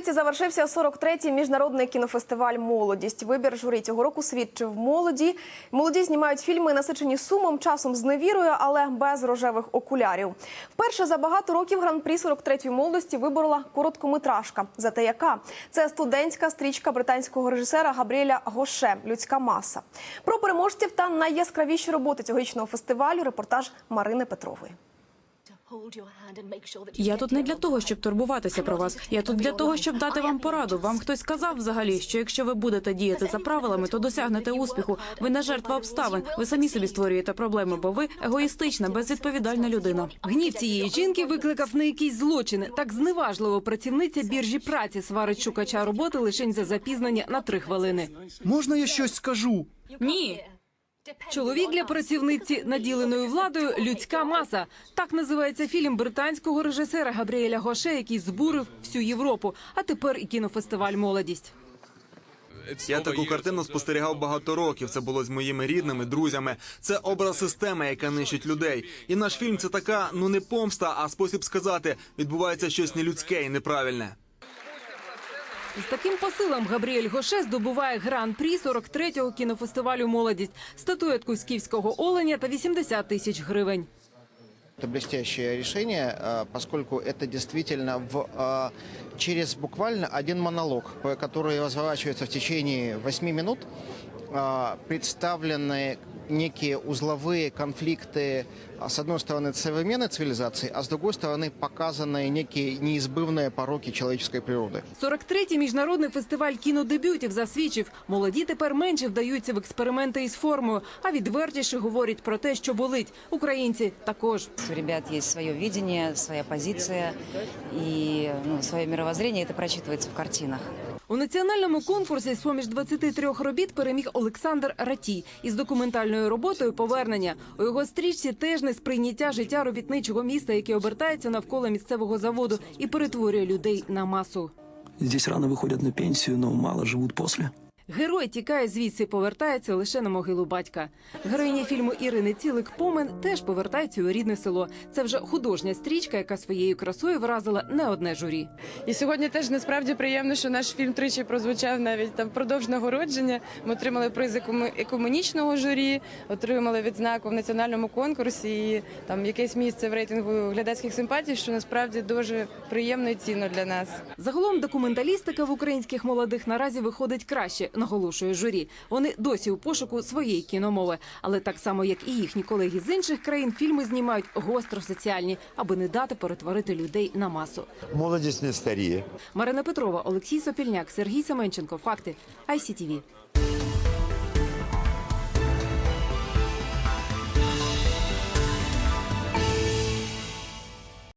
столиці завершився 43-й міжнародний кінофестиваль Молодість. Вибір журі цього року свідчив молоді. Молоді знімають фільми, насичені сумом, часом з невірою, але без рожевих окулярів. Вперше за багато років гран-прі 43-ї молодості виборола короткометражка. Зате яка це студентська стрічка британського режисера Габріеля Гоше Людська маса. Про переможців та найяскравіші роботи цьогорічного фестивалю. Репортаж Марини Петрової. Я тут не для того, щоб турбуватися про вас. Я тут для того, щоб дати вам пораду. Вам хтось сказав взагалі, що якщо ви будете діяти за правилами, то досягнете успіху. Ви не жертва обставин. Ви самі собі створюєте проблеми, бо ви егоїстична, безвідповідальна людина. Гнів цієї жінки викликав не якийсь злочин. Так зневажливо працівниця біржі праці сварить шукача роботи лише за запізнення на три хвилини. Можна я щось скажу? Ні, Чоловік для працівниці наділеною владою людська маса. Так називається фільм британського режисера Габріеля Гоше, який збурив всю Європу. А тепер і кінофестиваль Молодість. Я таку картину спостерігав багато років. Це було з моїми рідними, друзями. Це образ системи, яка нищить людей. І наш фільм це така, ну не помста, а спосіб сказати, відбувається щось нелюдське і неправильне. З таким посилом Габріель Гоше здобуває гран-прі 43-го кінофестивалю Молодість, статуетку скіфського оленя та 80 тисяч гривень. Это блестящее решение, э, поскольку это действительно в, э, через буквально один монолог, по- который разворачивается в течение 8 минут, э, представлены некие узловые конфликты, а, с одной стороны, современной цивилизации, а с другой стороны, показаны некие неизбывные пороки человеческой природы. 43-й міжнародний фестиваль кінодебютів засвідчив, молоді тепер менше вдаються в експерименти із формою, а відвертіше говорять про те, що болить. Українці також. У ребят есть свое видение, своя позиция и ну, свое мировоззрение. Это прочитывается в картинах. У національному конкурсі з поміж 23 робіт переміг Олександр Ратій із документальною роботою Повернення. У його стрічці теж не сприйняття життя робітничого міста, яке обертається навколо місцевого заводу і перетворює людей на масу. Здесь рано виходять на пенсію, но мало живуть после. Герой тікає звідси, повертається лише на могилу батька. Героїня фільму Ірини Цілик Помен теж повертається у рідне село. Це вже художня стрічка, яка своєю красою вразила не одне журі. І сьогодні теж насправді приємно, що наш фільм тричі прозвучав навіть там впродовж нагородження. Ми отримали приз екуменічного журі, отримали відзнаку в національному конкурсі і там якесь місце в рейтингу глядацьких симпатій, що насправді дуже приємно і цінно для нас. Загалом документалістика в українських молодих наразі виходить краще, наголошує журі. Вони досі у пошуку своєї кіномови, але так само як і їхні колеги з інших країн, фільми знімають гостро соціальні, аби не дати перетворити людей на масу. Молодість не старіє. Марина Петрова, Олексій Сопільняк, Сергій Семенченко. Факти ICTV.